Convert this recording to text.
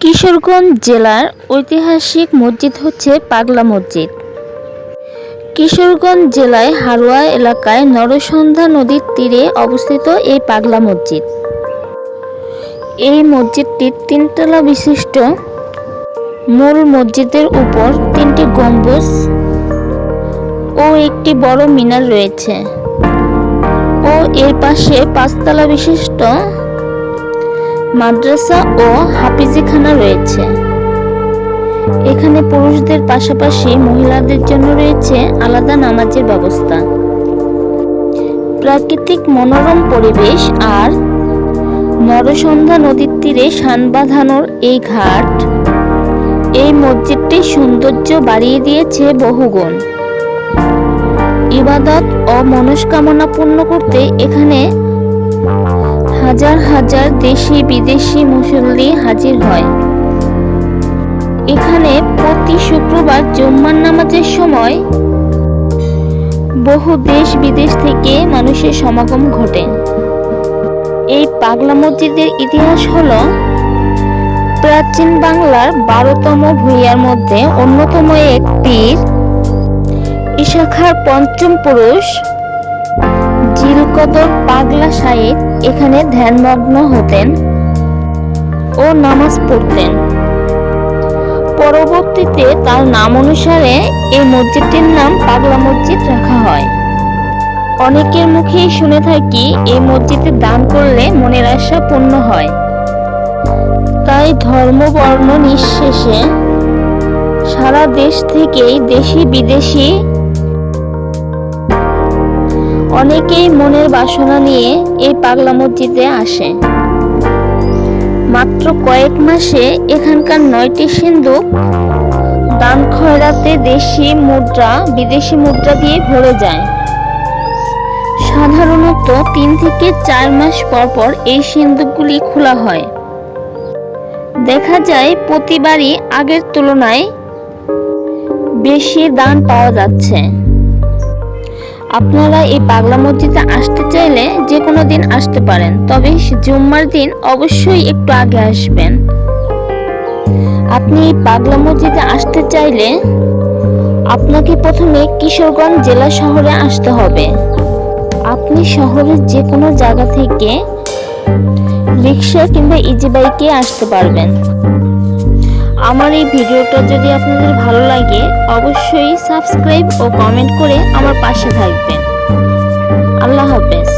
কিশোরগঞ্জ জেলার ঐতিহাসিক মসজিদ হচ্ছে পাগলা মসজিদ। কিশোরগঞ্জ জেলায় হারোয়া এলাকায় নরসন্ধ্যা নদীর তীরে অবস্থিত এই পাগলা মসজিদ। এই মসজিদটি তিনতলা বিশিষ্ট মূল মসজিদের উপর তিনটি গম্বুজ ও একটি বড় মিনার রয়েছে। ও এর পাশে পাঁচতলা বিশিষ্ট মাদ্রাসা ও হাফিজিখানা রয়েছে। এখানে পুরুষদের পাশাপাশি মহিলাদের জন্য রয়েছে আলাদা নামাজের ব্যবস্থা। প্রাকৃতিক মনোরম পরিবেশ আর নরসন্ধ্যা নদীর তীরে শান বাঁধানোর এই ঘাট এই মসজিদটির সৌন্দর্য বাড়িয়ে দিয়েছে বহুগুণ। ইবাদত ও মনস্কামনা পূর্ণ করতে এখানে হাজার হাজার দেশি বিদেশি মুসল্লি হাজির হয়। এখানে প্রতি শুক্রবার জুম্মার নামাজের সময় বহু দেশ বিদেশ থেকে মানুষের সমাগম ঘটে। এই পাগলা মসজিদের ইতিহাস হল প্রাচীন বাংলার বারোতম ভূঁইয়ার মধ্যে অন্যতম এক পীর ইশাখার পঞ্চম পুরুষ জিলকদর পাগলা সাহিদ এখানে ধ্যানমগ্ন হতেন ও নামাজ পড়তেন। পরবর্তীতে তার নাম অনুসারে এই মসজিদটির নাম পাগলা মসজিদ রাখা হয়। অনেকের মুখেই শুনে থাকি এই মসজিদে দান করলে মনের আশা পূর্ণ হয়। তাই ধর্ম বর্ণ নিঃশেষে সারা দেশ থেকেই দেশি বিদেশি অনেকেই মনের বাসনা নিয়ে এই পাগলা মসজিদে আসে। মাত্র কয়েক মাসে এখানকার নয়টি সিন্ধুক দান খয়রাতে দেশি মুদ্রা, বিদেশি মুদ্রা দিয়ে ভরে যায়। সাধারণত তিন থেকে চার মাস পর পর এই সিন্ধুকগুলি খোলা হয়। দেখা যায় প্রতিবারই আগের তুলনায় বেশি দান পাওয়া যাচ্ছে। আপনারা এই পাগলা মসজিদে আসতে চাইলে যে কোনো দিন আসতে পারেন, তবে জুম্মার দিন অবশ্যই একটু আগে আসবেন। আপনি এই পাগলা মসজিদে আসতে চাইলে আপনাকে প্রথমে কিশোরগঞ্জ জেলা শহরে আসতে হবে। আপনি শহরের যে কোনো জায়গা থেকে রিক্সা কিংবা ইজি বাইকে আসতে পারবেন। আমার এই ভিডিওটা যদি আপনাদের ভালো লাগে, অবশ্যই সাবস্ক্রাইব ও কমেন্ট করে আমার পাশে থাকবেন। আল্লাহ হাফেজ।